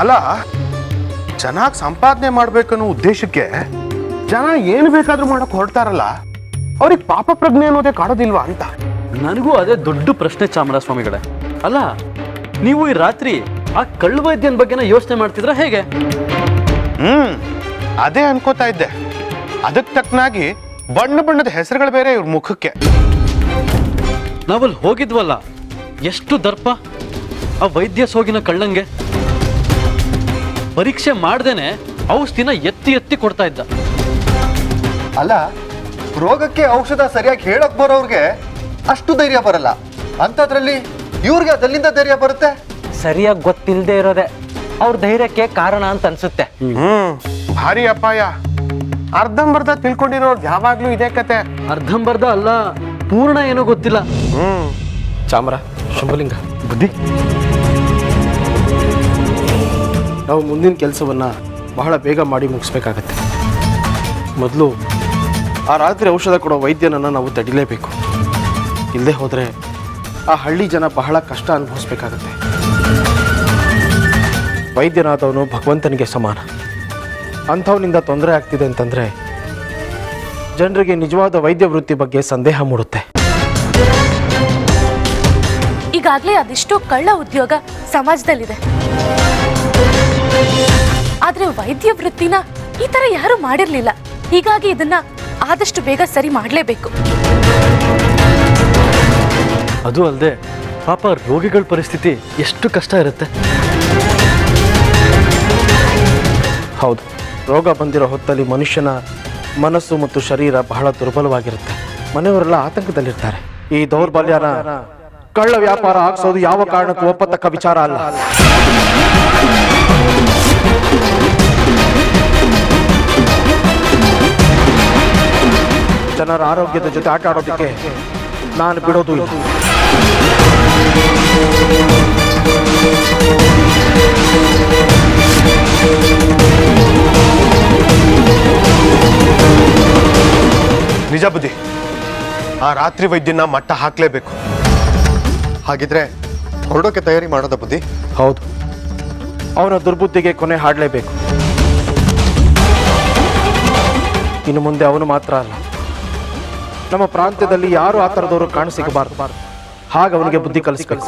ಅಲ್ಲ ಚೆನ್ನಾಗಿ ಸಂಪಾದನೆ ಮಾಡ್ಬೇಕನ್ನೋ ಉದ್ದೇಶಕ್ಕೆ ಜನ ಏನು ಬೇಕಾದ್ರೂ ಮಾಡಕ್ ಹೊರಡ್ತಾರಲ್ಲ ಅವ್ರಿಗೆ ಪಾಪ ಪ್ರಜ್ಞೆ ಅನ್ನೋದೇ ಕಾಡೋದಿಲ್ವಾ ಅಂತ? ನನಗೂ ಅದೇ ದೊಡ್ಡ ಪ್ರಶ್ನೆ ಚಾಮರಾಜಸ್ವಾಮಿಗಳೇ ಅಲ್ಲ ನೀವು ಈ ರಾತ್ರಿ ಆ ಕಳ್ಳ ವೈದ್ಯನ ಬಗ್ಗೆನ ಯೋಚನೆ ಮಾಡ್ತಿದ್ರ ಹೇಗೆ? ಹ್ಮ್ ಅದೇ ಅನ್ಕೋತಾ ಇದ್ದೆ. ಅದಕ್ಕೆ ತಕ್ಕನಾಗಿ ಬಣ್ಣ ಬಣ್ಣದ ಹೆಸರುಗಳು ಬೇರೆ ಇವ್ರ ಮುಖಕ್ಕೆ. ನಾವಲ್ಲಿ ಹೋಗಿದ್ವಲ್ಲ ಎಷ್ಟು ದರ್ಪ? ಆ ವೈದ್ಯ ಸೋಗಿನ ಕಳ್ಳಂಗೆ. ಪರೀಕ್ಷೆ ಮಾಡ್ದೇನೆ ಔಷಧಿನ ಎತ್ತಿ ಎತ್ತಿ ಕೊಡ್ತಾ ಇದ್ದ. ಅಲ್ಲ ರೋಗಕ್ಕೆ ಔಷಧ ಸರಿಯಾಗಿ ಹೇಳಕ್ ಬರೋರ್ಗೆ ಅಷ್ಟು ಧೈರ್ಯ ಬರಲ್ಲ. ಅಂಥದ್ರಲ್ಲಿ ಇವ್ರಿಗೆ ಅದಲ್ಲಿಂದ ಧೈರ್ಯ ಬರುತ್ತೆ? ಸರಿಯಾಗಿ ಗೊತ್ತಿಲ್ಲದೆ ಇರೋದೆ. ಅವ್ರ ಧೈರ್ಯಕ್ಕೆ ಕಾರಣ ಅಂತ ಅನ್ಸುತ್ತೆ. ಹ್ಮ್ ಭಾರಿ ಅಪಾಯ. ಅರ್ಧಂಬರ್ಧ ತಿಳ್ಕೊಂಡಿರೋರ್ದು ಯಾವಾಗ್ಲೂ ಇದೇ ಕತೆ. ಅರ್ಧಂಬರ್ಧ ಅಲ್ಲ ಪೂರ್ಣ ಏನೋ ಗೊತ್ತಿಲ್ಲ. ಹ್ಮ್. ಚಾಮರ ಶುಭಲಿಂಗ ಬುದ್ಧಿ. ನಾವು ಮುಂದಿನ ಕೆಲಸವನ್ನು ಬಹಳ ಬೇಗ ಮಾಡಿ ಮುಗಿಸ್ಬೇಕಾಗತ್ತೆ. ಮೊದಲು ಆ ರಾತ್ರಿ ಔಷಧ ಕೊಡೋ ವೈದ್ಯನನ್ನು ನಾವು ತಡಿಲೇಬೇಕು. ಇಲ್ಲದೆ ಹೋದರೆ ಆ ಹಳ್ಳಿ ಜನ ಬಹಳ ಕಷ್ಟ ಅನುಭವಿಸ್ಬೇಕಾಗತ್ತೆ. ವೈದ್ಯನಾದವನು ಭಗವಂತನಿಗೆ ಸಮಾನ. ಅಂಥವನಿಂದ ತೊಂದರೆ ಆಗ್ತಿದೆ ಅಂತಂದರೆ ಜನರಿಗೆ ನಿಜವಾದ ವೈದ್ಯ ವೃತ್ತಿ ಬಗ್ಗೆ ಸಂದೇಹ ಮೂಡುತ್ತೆ. ಈಗಾಗಲೇ ಅದೆಷ್ಟೋ ಕಳ್ಳ ಉದ್ಯೋಗ ಸಮಾಜದಲ್ಲಿದೆ. ಆದ್ರೆ ವೈದ್ಯ ವೃತ್ತಿನ ಈ ತರ ಯಾರು ಮಾಡಿರ್ಲಿಲ್ಲ. ಹೀಗಾಗಿ ಇದನ್ನ ಆದಷ್ಟು ಬೇಗ ಸರಿ ಮಾಡಲೇಬೇಕು. ಅದು ಅಲ್ಲದೆ ಪಾಪ ರೋಗಿಗಳ ಪರಿಸ್ಥಿತಿ ಎಷ್ಟು ಕಷ್ಟ ಇರುತ್ತೆ. ಹೌದು ರೋಗ ಬಂದಿರೋ ಹೊತ್ತಲ್ಲಿ ಮನುಷ್ಯನ ಮನಸ್ಸು ಮತ್ತು ಶರೀರ ಬಹಳ ದುರ್ಬಲವಾಗಿರುತ್ತೆ. ಮನೆಯವರೆಲ್ಲ ಆತಂಕದಲ್ಲಿರ್ತಾರೆ. ಈ ದೌರ್ಬಲ್ಯನ ಕಳ್ಳ ವ್ಯಾಪಾರ ಹಾಕ್ಸೋದು ಯಾವ ಕಾರಣಕ್ಕೂ ಒಪ್ಪತಕ್ಕ ವಿಚಾರ ಅಲ್ಲ. ಜನರ ಆರೋಗ್ಯದ ಜೊತೆ ಆಟ ಆಡೋದಕ್ಕೆ ನಾನು ಬಿಡೋದು ನಿಜ ಬುದ್ಧಿ. ಆ ರಾತ್ರಿ ವೈದ್ಯನ ಮಟ್ಟ ಹಾಕ್ಲೇಬೇಕು. ಹಾಗಿದ್ರೆ ಹೊರಡೋಕೆ ತಯಾರಿ ಮಾಡೋದ ಬುದ್ಧಿ? ಹೌದು. ಅವನ ದುರ್ಬುದ್ಧಿಗೆ ಕೊನೆ ಹಾಡಲೇಬೇಕು. ಇನ್ನು ಮುಂದೆ ಅವನು ಮಾತ್ರ ಅಲ್ಲ. ನಮ್ಮ ಪ್ರಾಂತ್ಯದಲ್ಲಿ ಯಾರು ಆ ಥರದವರು ಕಾಣಸಿಗಬಾರ್ದು. ಹಾಗೆ ಅವನಿಗೆ ಬುದ್ಧಿ ಕಲಿಸಬೇಕು.